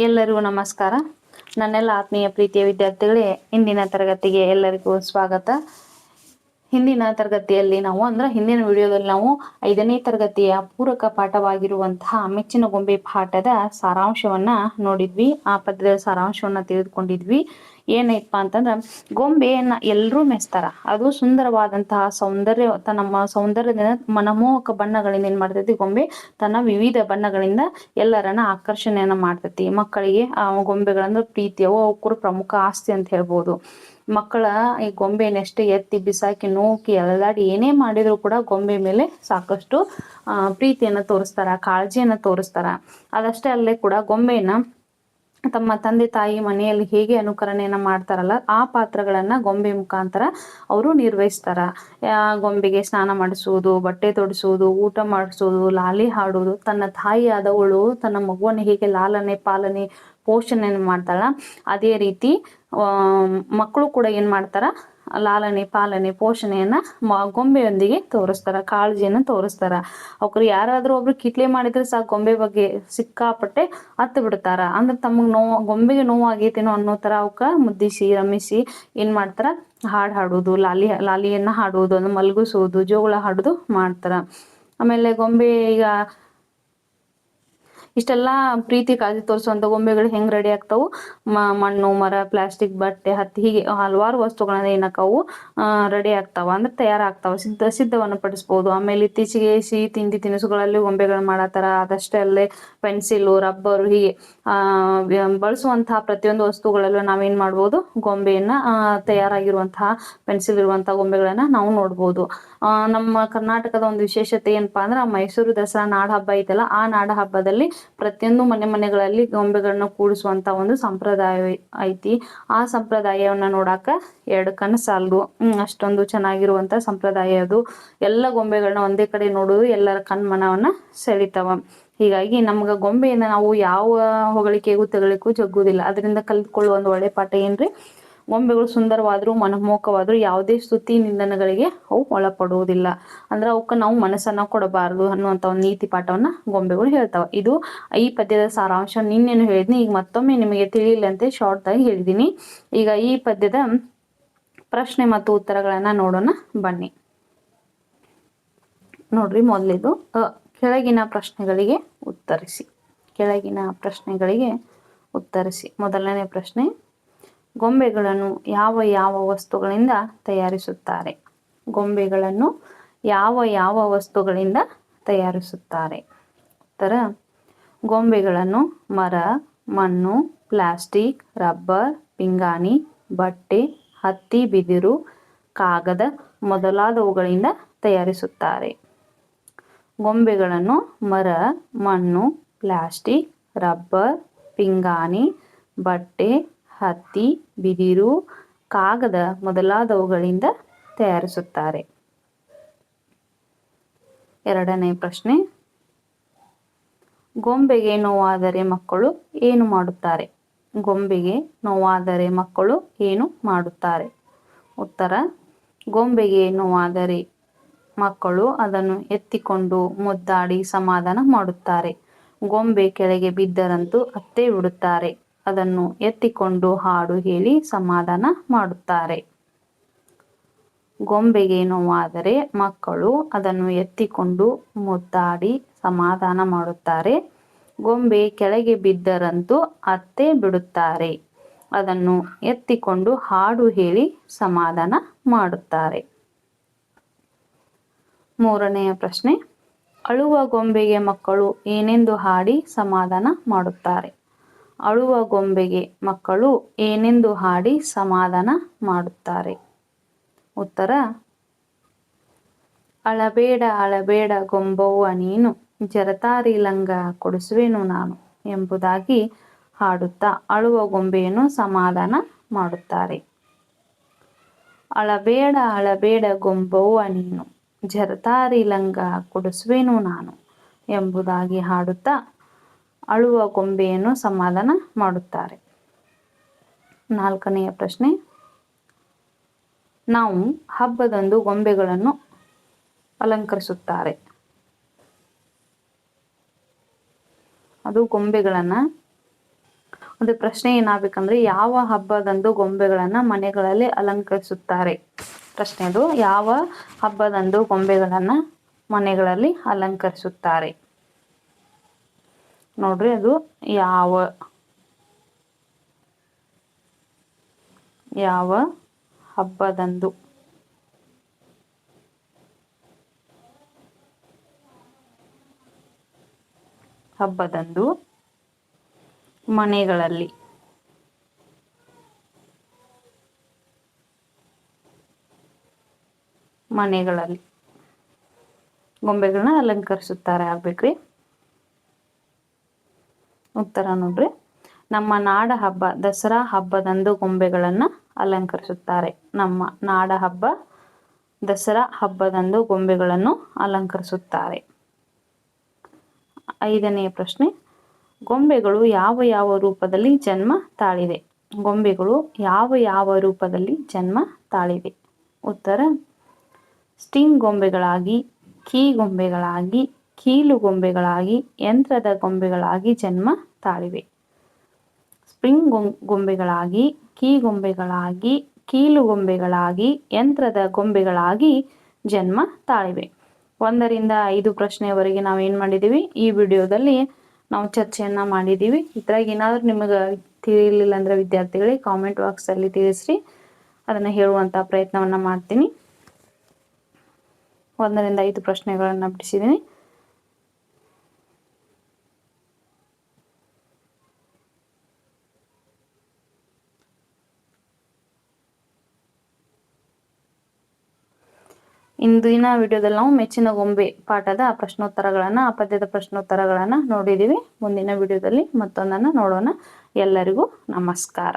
ಎಲ್ಲರಿಗೂ ನಮಸ್ಕಾರ. ನನ್ನೆಲ್ಲ ಆತ್ಮೀಯ ಪ್ರೀತಿಯ ವಿದ್ಯಾರ್ಥಿಗಳೇ, ಇಂದಿನ ತರಗತಿಗೆ ಎಲ್ಲರಿಗೂ ಸ್ವಾಗತ. ಹಿಂದಿನ ತರಗತಿಯಲ್ಲಿ ನಾವು, ಅಂದ್ರೆ ಹಿಂದಿನ ವಿಡಿಯೋದಲ್ಲಿ ನಾವು ಐದನೇ ತರಗತಿಯ ಪೂರಕ ಪಾಠವಾಗಿರುವಂತಹ ಮೆಚ್ಚಿನ ಗೊಂಬೆ ಪಾಠದ ಸಾರಾಂಶವನ್ನ ನೋಡಿದ್ವಿ. ಆ ಪದ್ಯದ ಸಾರಾಂಶವನ್ನ ತಿಳಿದುಕೊಂಡಿದ್ವಿ. ಏನೈತಪ್ಪ ಅಂತಂದ್ರ ಗೊಂಬೆಯನ್ನ ಎಲ್ಲರೂ ಮೆಚ್ತಾರ. ಅದು ಸುಂದರವಾದಂತಹ ಸೌಂದರ್ಯ ನಮ್ಮ ಸೌಂದರ್ಯದಿಂದ ಮನಮೋಹಕ ಬಣ್ಣಗಳಿಂದ ಏನ್ ಮಾಡ್ತೈತಿ ಗೊಂಬೆ? ತನ್ನ ವಿವಿಧ ಬಣ್ಣಗಳಿಂದ ಎಲ್ಲರನ್ನ ಆಕರ್ಷಣೆಯನ್ನ ಮಾಡ್ತೈತಿ. ಮಕ್ಕಳಿಗೆ ಆ ಗೊಂಬೆಗಳಂದ್ರೆ ಪ್ರೀತಿಯವು ಅವಕ್ಕೂ ಪ್ರಮುಖ ಆಸ್ತಿ ಅಂತ ಹೇಳ್ಬೋದು. ಮಕ್ಕಳ ಈ ಗೊಂಬೆನೆಷ್ಟೇ ಎತ್ತಿ, ಬಿಸಾಕಿ, ನೋಕಿ ಎಲ್ಲದಾಡಿ ಏನೇ ಮಾಡಿದ್ರು ಕೂಡ ಗೊಂಬೆ ಮೇಲೆ ಸಾಕಷ್ಟು ಪ್ರೀತಿಯನ್ನು ಪ್ರೀತಿಯನ್ನ ತೋರಿಸ್ತಾರ, ಕಾಳಜಿಯನ್ನ ತೋರಿಸ್ತಾರ. ಅದಷ್ಟೇ ಅಲ್ಲೇ ಕೂಡ ಗೊಂಬೆನ ತಮ್ಮ ತಂದೆ ತಾಯಿ ಮನೆಯಲ್ಲಿ ಹೇಗೆ ಅನುಕರಣೆಯನ್ನ ಮಾಡ್ತಾರಲ್ಲ, ಆ ಪಾತ್ರಗಳನ್ನ ಗೊಂಬೆ ಮುಖಾಂತರ ಅವರು ನಿರ್ವಹಿಸ್ತಾರ. ಗೊಂಬೆಗೆ ಸ್ನಾನ ಮಾಡಿಸುವುದು, ಬಟ್ಟೆ ತೊಡಿಸುವುದು, ಊಟ ಮಾಡಿಸುವುದು, ಲಾಲಿ ಹಾಡುವುದು, ತನ್ನ ತಾಯಿ ಆದವಳು ತನ್ನ ಮಗುವನ್ನು ಹೇಗೆ ಲಾಲನೆ, ಪಾಲನೆ, ಪೋಷಣೆಯನ್ನು ಮಾಡ್ತಾಳ, ಅದೇ ರೀತಿ ಮಕ್ಕಳು ಕೂಡ ಏನ್ ಮಾಡ್ತಾರ ಲಾಲನೆ, ಪಾಲನೆ, ಪೋಷಣೆಯನ್ನ ಗೊಂಬೆಯೊಂದಿಗೆ ತೋರಿಸ್ತಾರ, ಕಾಳಜಿಯನ್ನ ತೋರಿಸ್ತಾರ. ಅವ್ರು ಯಾರಾದರೂ ಒಬ್ರು ಕಿಟ್ಲೆ ಮಾಡಿದ್ರೆ ಸಾಕು ಗೊಂಬೆ ಬಗ್ಗೆ ಸಿಕ್ಕಾಪಟ್ಟೆ ಹತ್ತು ಬಿಡ್ತಾರ. ಅಂದ್ರೆ ತಮಗೆ ನೋವು, ಗೊಂಬೆಗೆ ನೋವು ಆಗೈತೇನೋ ಅನ್ನೋ ತರ ಅವಕ್ಕ ಮುದ್ದಿಸಿ, ರಮಿಸಿ ಏನ್ ಮಾಡ್ತಾರ? ಹಾಡು ಹಾಡುದು, ಲಾಲಿ, ಲಾಲಿಯನ್ನ ಹಾಡುವುದು ಅಂದ್ರೆ ಮಲಗಿಸುವುದು ಜೋಗಳ ಹಾಡುದು ಮಾಡ್ತಾರ. ಆಮೇಲೆ ಗೊಂಬೆ ಈಗ ಇಷ್ಟೆಲ್ಲ ಪ್ರೀತಿ ಕಾಳಜಿ ತೋರಿಸುವಂತ ಗೊಂಬೆಗಳು ಹೆಂಗ್ ರೆಡಿ ಆಗ್ತಾವು? ಮಣ್ಣು, ಮರ ಪ್ಲಾಸ್ಟಿಕ್ ಬಟ್ಟೆ, ಹತ್ತಿ, ಹೀಗೆ ಹಲವಾರು ವಸ್ತುಗಳನ್ನ ಏನಕ್ಕವು ರೆಡಿ ಆಗ್ತಾವ. ಅಂದ್ರೆ ತಯಾರಾಗ್ತಾವ. ಸಿದ್ಧ, ಸಿದ್ಧವನ್ನು ಪಡಿಸ್ಬೋದು. ಆಮೇಲೆ ಇತ್ತೀಚೆಗೆ ಸಿಹಿ ತಿಂಡಿ, ತಿನಿಸುಗಳಲ್ಲಿ ಗೊಂಬೆಗಳು ಮಾಡತ್ತಾರ ಅದಷ್ಟೇ ಅಲ್ಲೇ ಪೆನ್ಸಿಲ್ ರಬ್ಬರ್ ಹೀಗೆ ಬಳಸುವಂತಹ ಪ್ರತಿಯೊಂದು ವಸ್ತುಗಳಲ್ಲೂ ನಾವೇನ್ ಮಾಡ್ಬೋದು? ಗೊಂಬೆಯನ್ನ ತಯಾರಾಗಿರುವಂತಹ ಪೆನ್ಸಿಲ್ ಇರುವಂತಹ ಗೊಂಬೆಗಳನ್ನ ನಾವು ನೋಡ್ಬೋದು. ನಮ್ಮ ಕರ್ನಾಟಕದ ಒಂದು ವಿಶೇಷತೆ ಏನಪ್ಪಾ ಅಂದ್ರೆ ಮೈಸೂರು ದಸರಾ ನಾಡ ಹಬ್ಬ ಐತಲ್ಲ, ಆ ನಾಡ ಹಬ್ಬದಲ್ಲಿ ಪ್ರತಿಯೊಂದು ಮನೆ ಮನೆಗಳಲ್ಲಿ ಗೊಂಬೆಗಳನ್ನ ಕೂಡಿಸುವಂತ ಒಂದು ಸಂಪ್ರದಾಯ ಐತಿ. ಆ ಸಂಪ್ರದಾಯವನ್ನ ನೋಡಾಕ ಎರಡು ಕಣ್ಣು ಸಾಲದು. ಅಷ್ಟೊಂದು ಚೆನ್ನಾಗಿರುವಂತ ಸಂಪ್ರದಾಯ ಅದು. ಎಲ್ಲ ಗೊಂಬೆಗಳನ್ನ ಒಂದೇ ಕಡೆ ನೋಡುದು ಎಲ್ಲರ ಕಣ್ಮನವನ್ನ ಸೆಳಿತಾವ. ಹೀಗಾಗಿ ನಮ್ಗ ಗೊಂಬೆಯಿಂದ ನಾವು ಯಾವ ಹೊಗಳಿಕೆಗೂ ತೆಗಳಿಗೂ ಜಗ್ಗುದಿಲ್ಲ. ಅದರಿಂದ ಕಲಿತ್ಕೊಳ್ಳುವ ಒಂದು ಒಳ್ಳೆ ಪಾಠ ಏನ್ರಿ? ಗೊಂಬೆಗಳು ಸುಂದರವಾದರೂ, ಮನಮೋಹಕವಾದರೂ ಯಾವುದೇ ಸ್ತುತಿ ನಿಂದನಗಳಿಗೆ ಅವು ಒಳಪಡುವುದಿಲ್ಲ. ಅಂದ್ರೆ ಅವಕ್ಕೆ ನಾವು ಮನಸ್ಸನ್ನು ಕೊಡಬಾರದು ಅನ್ನುವಂಥ ಒಂದು ನೀತಿ ಪಾಠವನ್ನ ಗೊಂಬೆಗಳು ಹೇಳ್ತಾವ. ಇದು ಈ ಪದ್ಯದ ಸಾರಾಂಶ. ನಿನ್ನೇನು ಹೇಳಿದ್ನಿ, ಈಗ ಮತ್ತೊಮ್ಮೆ ನಿಮಗೆ ತಿಳಿಯಲಂತೆ ಶಾರ್ಟ್ ಆಗಿ ಹೇಳಿದ್ದೀನಿ ಈಗ ಈ ಪದ್ಯದ ಪ್ರಶ್ನೆ ಮತ್ತು ಉತ್ತರಗಳನ್ನು ನೋಡೋಣ, ಬನ್ನಿ. ನೋಡ್ರಿ ಮೊದಲಿದು ಕೆಳಗಿನ ಪ್ರಶ್ನೆಗಳಿಗೆ ಉತ್ತರಿಸಿ. ಕೆಳಗಿನ ಪ್ರಶ್ನೆಗಳಿಗೆ ಉತ್ತರಿಸಿ. ಮೊದಲನೇ ಪ್ರಶ್ನೆ ಗೊಂಬೆಗಳನ್ನು ಯಾವ ಯಾವ ವಸ್ತುಗಳಿಂದ ತಯಾರಿಸುತ್ತಾರೆ? ಗೊಂಬೆಗಳನ್ನು ಯಾವ ಯಾವ ವಸ್ತುಗಳಿಂದ ತಯಾರಿಸುತ್ತಾರೆ? ಉತ್ತರ, ಗೊಂಬೆಗಳನ್ನು ಮರ, ಮಣ್ಣು, ಪ್ಲಾಸ್ಟಿಕ್, ರಬ್ಬರ್, ಪಿಂಗಾಣಿ, ಬಟ್ಟೆ, ಹತ್ತಿ, ಬಿದಿರು, ಕಾಗದ ಮೊದಲಾದವುಗಳಿಂದ ತಯಾರಿಸುತ್ತಾರೆ. ಗೊಂಬೆಗಳನ್ನು ಮರ, ಮಣ್ಣು, ಪ್ಲಾಸ್ಟಿಕ್, ರಬ್ಬರ್, ಪಿಂಗಾಣಿ, ಬಟ್ಟೆ ಹತ್ತಿ, ಬಿದಿರು, ಕಾಗದ ಮೊದಲಾದವುಗಳಿಂದ ತಯಾರಿಸುತ್ತಾರೆ. ಎರಡನೇ ಪ್ರಶ್ನೆ. ಗೊಂಬೆಗೆ ನೋವಾದರೆ ಮಕ್ಕಳು ಏನು ಮಾಡುತ್ತಾರೆ? ಗೊಂಬೆಗೆ ನೋವಾದರೆ ಮಕ್ಕಳು ಏನು ಮಾಡುತ್ತಾರೆ? ಉತ್ತರ. ಗೊಂಬೆಗೆ ನೋವಾದರೆ ಮಕ್ಕಳು ಅದನ್ನು ಎತ್ತಿಕೊಂಡು ಮುದ್ದಾಡಿ ಸಮಾಧಾನ ಮಾಡುತ್ತಾರೆ. ಗೊಂಬೆ ಕೆಳಗೆ ಬಿದ್ದರಂತೂ ಅತ್ತೆ ಬಿಡುತ್ತಾರೆ. ಅದನ್ನು ಎತ್ತಿಕೊಂಡು ಹಾಡು ಹೇಳಿ ಸಮಾಧಾನ ಮಾಡುತ್ತಾರೆ. ಗೊಂಬೆಗೆ ನೋವಾದರೆ ಮಕ್ಕಳು ಅದನ್ನು ಎತ್ತಿಕೊಂಡು ಮುದ್ದಾಡಿ ಸಮಾಧಾನ ಮಾಡುತ್ತಾರೆ. ಗೊಂಬೆ ಕೆಳಗೆ ಬಿದ್ದರಂತೂ ಅತ್ತೆ ಬಿಡುತ್ತಾರೆ. ಅದನ್ನು ಎತ್ತಿಕೊಂಡು ಹಾಡು ಹೇಳಿ ಸಮಾಧಾನ ಮಾಡುತ್ತಾರೆ. ಮೂರನೆಯ ಪ್ರಶ್ನೆ, ಅಳುವ ಗೊಂಬೆಗೆ ಮಕ್ಕಳು ಏನೆಂದು ಹಾಡಿ ಸಮಾಧಾನ ಮಾಡುತ್ತಾರೆ? ಅಳುವ ಗೊಂಬೆಗೆ ಮಕ್ಕಳು ಏನೆಂದು ಹಾಡಿ ಸಮಾಧಾನ ಮಾಡುತ್ತಾರೆ. ಉತ್ತರ, ಅಳಬೇಡ ಅಳಬೇಡ ಗೊಂಬವ್ವ ನೀನು, ಜರತಾರಿ ಲಂಗ ಕೊಡಿಸುವೆನು ನಾನು ಎಂಬುದಾಗಿ ಹಾಡುತ್ತಾ ಅಳುವ ಗೊಂಬೆಯನ್ನು ಸಮಾಧಾನ ಮಾಡುತ್ತಾರೆ. ಅಳಬೇಡ ಅಳಬೇಡ ಗೊಂಬವ್ವ ನೀನು, ಜರತಾರಿ ಲಂಗ ಕೊಡಿಸುವೆನು ನಾನು ಎಂಬುದಾಗಿ ಹಾಡುತ್ತಾ ಅಳುವ ಗೊಂಬೆಯನ್ನು ಸಮಾಧಾನ ಮಾಡುತ್ತಾರೆ. ನಾಲ್ಕನೆಯ ಪ್ರಶ್ನೆ. ನಾವು ಹಬ್ಬದಂದು ಗೊಂಬೆಗಳನ್ನು ಅಲಂಕರಿಸುತ್ತಾರೆ. ಅದು ಗೊಂಬೆಗಳನ್ನ ಒಂದು ಪ್ರಶ್ನೆ ಏನಾಗಬೇಕಂದ್ರೆ ಯಾವ ಹಬ್ಬದಂದು ಗೊಂಬೆಗಳನ್ನು ಮನೆಗಳಲ್ಲಿ ಅಲಂಕರಿಸುತ್ತಾರೆ. ಪ್ರಶ್ನೆ ಅದು, ಯಾವ ಹಬ್ಬದಂದು ಗೊಂಬೆಗಳನ್ನು ಮನೆಗಳಲ್ಲಿ ಅಲಂಕರಿಸುತ್ತಾರೆ. ನೋಡ್ರಿ ಅದು ಯಾವ ಯಾವ ಹಬ್ಬದಂದು. ಹಬ್ಬದಂದು ಮನೆಗಳಲ್ಲಿ. ಮನೆಗಳಲ್ಲಿ. ಗೊಂಬೆಗಳನ್ನ ಅಲಂಕರಿಸುತ್ತಾರೆ ಆಗ್ಬೇಕ್ರಿ. ಉತ್ತರ ನೋಡ್ರಿ. ನಮ್ಮ ನಾಡ ಹಬ್ಬ, ದಸರಾ ಹಬ್ಬದಂದು ಗೊಂಬೆಗಳನ್ನು ಅಲಂಕರಿಸುತ್ತಾರೆ. ನಮ್ಮ ನಾಡ ಹಬ್ಬ, ದಸರಾ ಹಬ್ಬದಂದು ಗೊಂಬೆಗಳನ್ನು ಅಲಂಕರಿಸುತ್ತಾರೆ. ಐದನೆಯ ಪ್ರಶ್ನೆ. ಗೊಂಬೆಗಳು ಯಾವ ಯಾವ ರೂಪದಲ್ಲಿ ಜನ್ಮ ತಾಳಿದೆ? ಗೊಂಬೆಗಳು ಯಾವ ಯಾವ ರೂಪದಲ್ಲಿ ಜನ್ಮ ತಾಳಿದೆ? ಉತ್ತರ. ಸ್ಟಿಂಗ್ ಗೊಂಬೆಗಳಾಗಿ, ಕೀ ಗೊಂಬೆಗಳಾಗಿ ಕೀಲು ಗೊಂಬೆಗಳಾಗಿ, ಯಂತ್ರದ ಗೊಂಬೆಗಳಾಗಿ ಜನ್ಮ ತಾಳಿವೆ. ಸ್ಪ್ರಿಂಗ್ ಗೊಂಬೆಗಳಾಗಿ, ಕೀ ಗೊಂಬೆಗಳಾಗಿ, ಕೀಲು ಗೊಂಬೆಗಳಾಗಿ, ಯಂತ್ರದ ಗೊಂಬೆಗಳಾಗಿ ಜನ್ಮ ತಾಳಿವೆ. ಒಂದರಿಂದ ಐದು ಪ್ರಶ್ನೆಯವರೆಗೆ ನಾವು ಏನು ಮಾಡಿದ್ದೀವಿ ಈ ವಿಡಿಯೋದಲ್ಲಿ ನಾವು ಚರ್ಚೆಯನ್ನು ಮಾಡಿದ್ದೀವಿ ಇದ್ರಾಗ ಏನಾದರೂ ನಿಮಗೆ ತಿಳಿಲಿಲ್ಲ ಅಂದರೆ ವಿದ್ಯಾರ್ಥಿಗಳಿಗೆ ಕಾಮೆಂಟ್ ಬಾಕ್ಸಲ್ಲಿ ತಿಳಿಸ್ರಿ. ಅದನ್ನು ಹೇಳುವಂಥ ಪ್ರಯತ್ನವನ್ನು ಮಾಡ್ತೀನಿ. ಒಂದರಿಂದ ಐದು ಪ್ರಶ್ನೆಗಳನ್ನು ಬಿಡಿಸಿದ್ದೀನಿ ಇಂದಿನ ವಿಡಿಯೋದಲ್ಲಿ ನಾವು ಮೆಚ್ಚಿನ ಗೊಂಬೆ ಪಾಠದ ಪ್ರಶ್ನೋತ್ತರಗಳನ್ನು ಆ ಪದ್ಯದ ಪ್ರಶ್ನೋತ್ತರಗಳನ್ನು ನೋಡಿದ್ದೀವಿ ಮುಂದಿನ ವಿಡಿಯೋದಲ್ಲಿ ಮತ್ತೊಂದನ್ನು ನೋಡೋಣ. ಎಲ್ಲರಿಗೂ ನಮಸ್ಕಾರ.